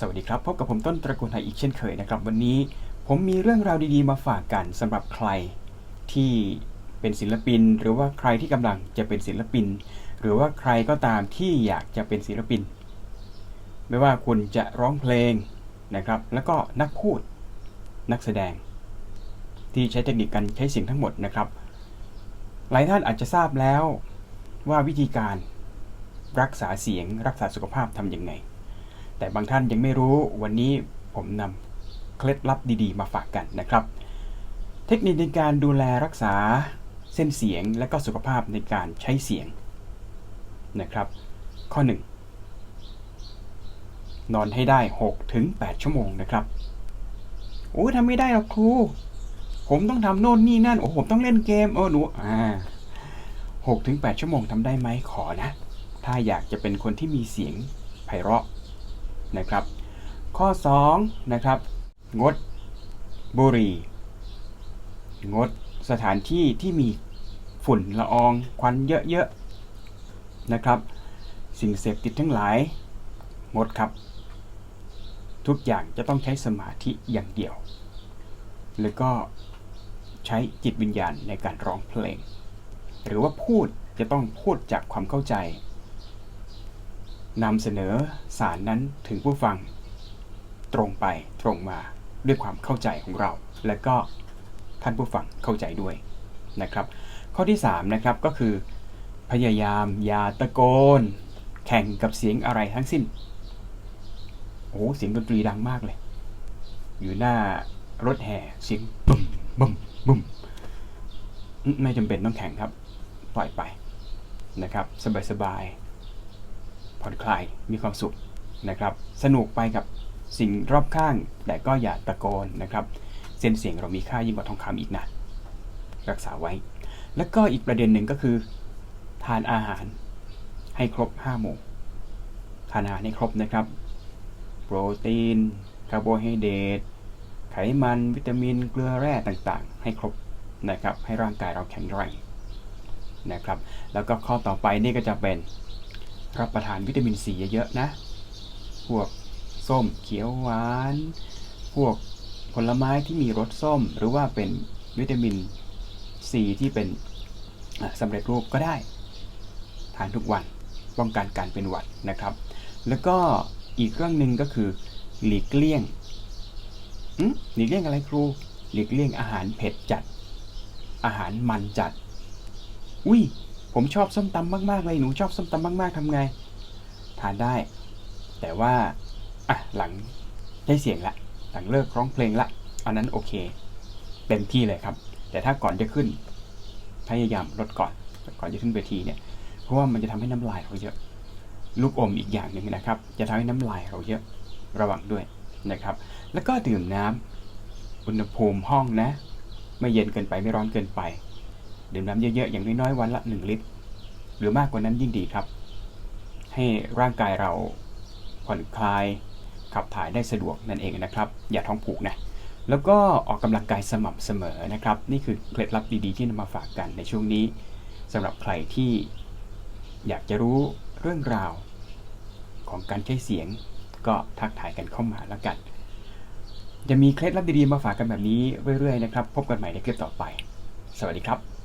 สวัสดีครับ พบกับผมต้นตระกูลไทยอีกเช่นเคยนะครับ วันนี้ผมมีเรื่องราวดีๆมาฝากกันสำหรับใครที่เป็นศิลปิน หรือว่าใครที่กำลังจะเป็นศิลปิน หรือว่าใครก็ตามที่อยากจะเป็นศิลปิน ไม่ว่าคุณจะร้องเพลงนะครับ แล้วก็นักพูดนักแสดง ที่ใช้เทคนิคการใช้เสียงทั้งหมดนะครับ หลายท่านอาจจะทราบแล้วว่าวิธีการรักษาเสียงรักษาสุขภาพทำยังไง แต่บางท่านยังไม่รู้วันนี้ผมนำเคล็ดลับดีๆ มาฝากกันนะครับ เทคนิคในการดูแลรักษาเส้นเสียงและก็สุขภาพในการใช้เสียงนะครับ ข้อ 1 นอนให้ได้6ถึง8ชั่วโมงนะครับโอ้ยทำไม่ได้หรอกครู ผมต้องทำโน่นนี่นั่น โอ้ผมต้องเล่นเกม เออหนูอ่าหกถึงแปดชั่วโมงทำได้ไหมขอนะ ถ้าอยากจะเป็นคนที่มีเสียงไพเราะ นะครับ ข้อ2นะครับงดบุหรี่งดสถานที่ที่มีฝุ่นละอองควันเยอะๆนะครับ สิ่งเสพติดทั้งหลายงดครับ ทุกอย่างจะต้องใช้สมาธิอย่างเดียว แล้วก็ใช้จิตวิญญาณในการร้องเพลง หรือว่าพูดจะต้องพูดจากความเข้าใจ นำเสนอสารนั้นถึงผู้ฟัง ตรงไปตรงมาด้วยความเข้าใจของเรา และก็ท่านผู้ฟังเข้าใจด้วยนะครับ ข้อที่3นะครับก็คือ พยายามอย่าตะโกน แข่งกับเสียงอะไรทั้งสิ้นโอ้เสียงดนตรีดังมากเลย อยู่หน้ารถแห่เสียงบึ้มบึ้มบึ้มอืมไม่จำเป็นต้องแข่งครับ ปล่อยไปนะครับ สบายๆ ผ่อนคลายมีความสุขนะครับ สนุกไปกับสิ่งรอบข้าง แต่ก็อย่าตะโกนนะครับ เส้นเสียงเรามีค่ายิ่งกว่าทองคำอีกนะ รักษาไว้ แล้วก็อีกประเด็นหนึ่งก็คือ ทานอาหารให้ครบ5หมู่ทานอาหารให้ครบนะครับ โปรตีนคาร์โบไฮเดรตไขมันวิตามินเกลือแร่ต่างๆ ให้ครบนะครับ ให้ร่างกายเราแข็งแรงนะครับ แล้วก็ข้อต่อไปนี่ก็จะเป็น รับประทานวิตามินซีเยอะๆนะ พวกส้มเขียวหวาน พวกผลไม้ที่มีรสส้ม หรือว่าเป็นวิตามินซีที่เป็นสำเร็จรูปก็ได้ ทานทุกวันป้องกันการเป็นหวัดนะครับ แล้วก็อีกเรื่องหนึ่งก็คือหลีกเลี่ยงหลีกเลี่ยงอะไรครู หลีกเลี่ยงอาหารเผ็ดจัด อาหารมันจัด อุ้ย ผมชอบส้มตำมากๆเลยหนูชอบส้มตำมาก ๆทำไง ทานได้ แต่ว่าอะหลังได้เสียงละ หลังเลิกร้องเพลงละ อันนั้นโอเค เต็มที่เลยครับ แต่ถ้าก่อนจะขึ้น พยายามลดก่อน ก่อนจะขึ้นเวทีเนี่ย เพราะว่ามันจะทำให้น้ำลายเราเยอะ ลูกอมอีกอย่างหนึ่งนะครับ จะทำให้น้ำลายเราเยอะ ระวังด้วยนะครับ แล้วก็ดื่มน้ำอุณหภูมิห้องนะ ไม่เย็นเกินไปไม่ร้อนเกินไป ดื่มน้ำเยอะๆ อย่างน้อยๆ วันละ 1 ลิตร หรือมากกว่านั้นยิ่งดีครับ ให้ร่างกายเราผ่อนคลาย ขับถ่ายได้สะดวกนั่นเองนะครับ อย่าท้องผูกนะ แล้วก็ออกกำลังกายสม่ำเสมอนะครับ นี่คือเคล็ดลับดีๆ ที่นำมาฝากกันในช่วงนี้สำหรับใครที่อยากจะรู้เรื่องราวของการใช้เสียงก็ทักทายกันเข้ามาแล้วกัน จะมีเคล็ดลับดีๆมาฝากกันแบบนี้เรื่อยๆนะครับ พบกันใหม่ในคลิปต่อไป สวัสดีครับ